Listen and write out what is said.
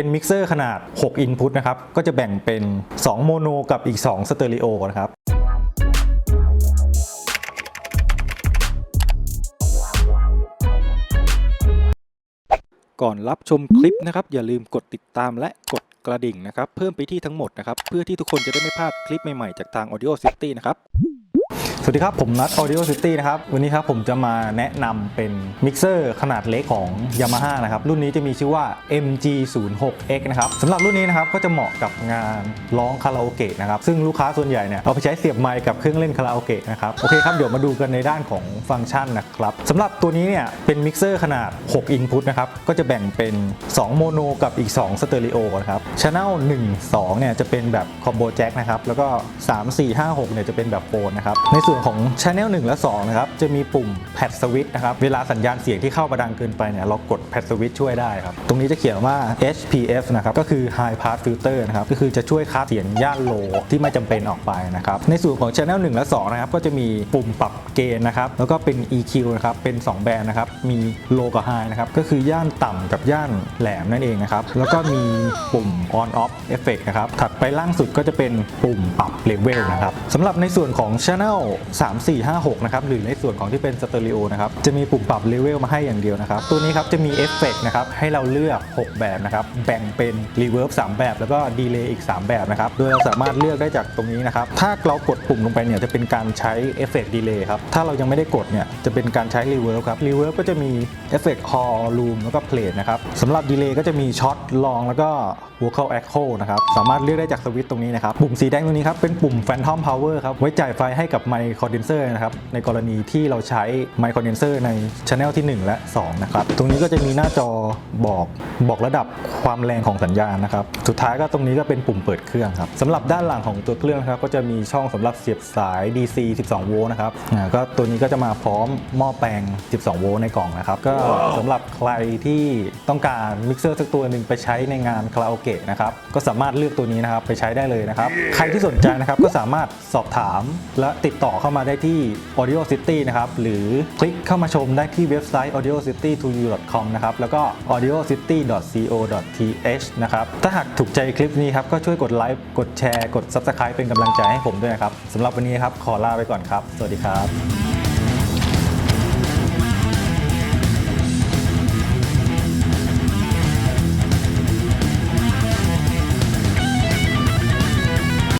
เป็นมิกเซอร์ขนาด 6 input นะครับ ก็จะแบ่งเป็น 2 โมโนกับอีก 2 สเตอริโอนะครับก่อนรับชมคลิปนะครับ อย่าลืมกดติดตามและกดกระดิ่งนะครับ เพิ่มไปที่ทั้งหมดนะครับ เพื่อที่ทุกคนจะได้ไม่พลาดคลิปใหม่ ๆ จากทาง Audio City นะครับ วัสดีครับ ผมนัท Audio City นะครับ วันนี้ครับผมจะมาแนะนำเป็นมิกเซอร์ขนาดเล็กของ Yamaha นะครับ รุ่นนี้จะมีชื่อว่า MG06X นะครับสำหรับรุ่นนี้นะครับก็จะเหมาะกับงานร้องคาราโอเกะนะครับ ซึ่งลูกค้าส่วนใหญ่เนี่ยเอาไปใช้เสียบไมค์กับเครื่องเล่นคาราโอเกะนะครับ โอเคครับ เดี๋ยวมาดูกันในด้านของฟังก์ชันนะครับสำหรับตัวนี้เนี่ยเป็นมิกเซอร์ขนาด 6 input นะครับ ก็จะแบ่งเป็น 2 โมโนกับอีก 2 สเตอริโอนะครับ Channel 1 2เนี่ยจะเป็นแบบคอมโบแจ็คนะครับ แล้วก็ 3 4 5 6เนี่ยจะเป็นแบบโฟนนะครับ ในส่วนของ Channel 1 และ 2 นะครับ จะมีปุ่ม Pad Switch นะครับ เวลาสัญญาณเสียงที่เข้ามาดังเกินไปเนี่ย เรากด Pad Switch ช่วยได้ครับ ตรงนี้จะเขียนว่า HPF นะครับ ก็คือ High Pass Filter นะครับ ก็คือจะช่วยคัดเสียงย่านโลที่ไม่จำเป็นออกไปนะครับ ในส่วนของ Channel 1 และ 2 นะครับ ก็จะมีปุ่มปรับเกณฑ์นะครับ แล้วก็เป็น EQ นะครับ เป็น 2 แบรนด์นะครับ มี Low กับ High นะครับ ก็คือย่านต่ำกับย่านแหลมนั่นเองนะครับ แล้วก็มีปุ่ม On Off Effect นะครับ ถัดไปล่างสุดก็จะเป็นปุ่มปรับ Level นะครับสำหรับในส่วนของ Channel 3 4 5 6นะครับหรือในส่วนของที่เป็นสเตอริโอนะครับจะมีปุ่มปรับ Level มาให้อย่างเดียวนะครับตัวนี้ครับจะมีเอฟเฟกนะครับให้เราเลือก 6 แบบนะครับแบ่งเป็น Reverb 3แบบ แล้วก็ Delay อีก 3 แบบนะครับโดยเราสามารถเลือกได้จากตรงนี้นะครับถ้าเรากดปุ่มลงไปเนี่ยจะเป็นการใช้เอฟเฟกต์ดีเลย์ครับถ้าเรายังไม่ได้กดเนี่ยจะเป็นการใช้ Reverb ครับ Reverb ก็จะมีเอฟเฟกต์ Hall Room แล้วก็ Plate นะครับสำหรับ Delay ก็จะมีช็อตลองแล้วก็ว Vocal Echo นะครับสามารถเลือกได้จากสวิตตรงนี้นะครับปุ่มสีแดงตรงนี้ครับเป็นปุ่ม Phantom Power ครับไว้จ่ายไฟให้กับไมคคอนเดนเซอร์นะครับ ในกรณีที่เราใช้ไมค์คอนเดนเซอร์ใน Channel ที่ 1 และ 2 นะครับ ตรงนี้ก็จะมีหน้าจอบอกบอกระดับความแรงของสัญญาณนะครับ สุดท้ายก็ตรงนี้ก็เป็นปุ่มเปิดเครื่องครับสำหรับด้านหลังของตัวเครื่องนะครับก็จะมีช่องสำหรับเสียบสาย DC 12 โวลต์นะครับอ่าก็ตัวนี้ก็จะมาพร้อมหม้อแปลง 12 โวลต์ในกล่องนะครับ ก็สำหรับใครที่ต้องการมิกเซอร์สักตัวหนึ่งไปใช้ในงานคาราโอเกะนะครับก็สามารถเลือกตัวนี้นะครับไปใช้ได้เลยนะครับ ใครที่สนใจนะครับก็สามารถสอบถามและติดต่อเข้ามาได้ที่ Audio City นะครับ หรือคลิกเข้ามาชมได้ที่เว็บไซต์ Audio City To You .com นะครับ แล้วก็ audiocity.co.th นะครับ ถ้าหากถูกใจคลิปนี้ครับ ก็ช่วยกดไลค์ กดแชร์ กด Subscribe เป็นกำลังใจให้ผมด้วยนะครับสำหรับวันนี้ครับ ขอลาไปก่อนครับ สวัสดีครับ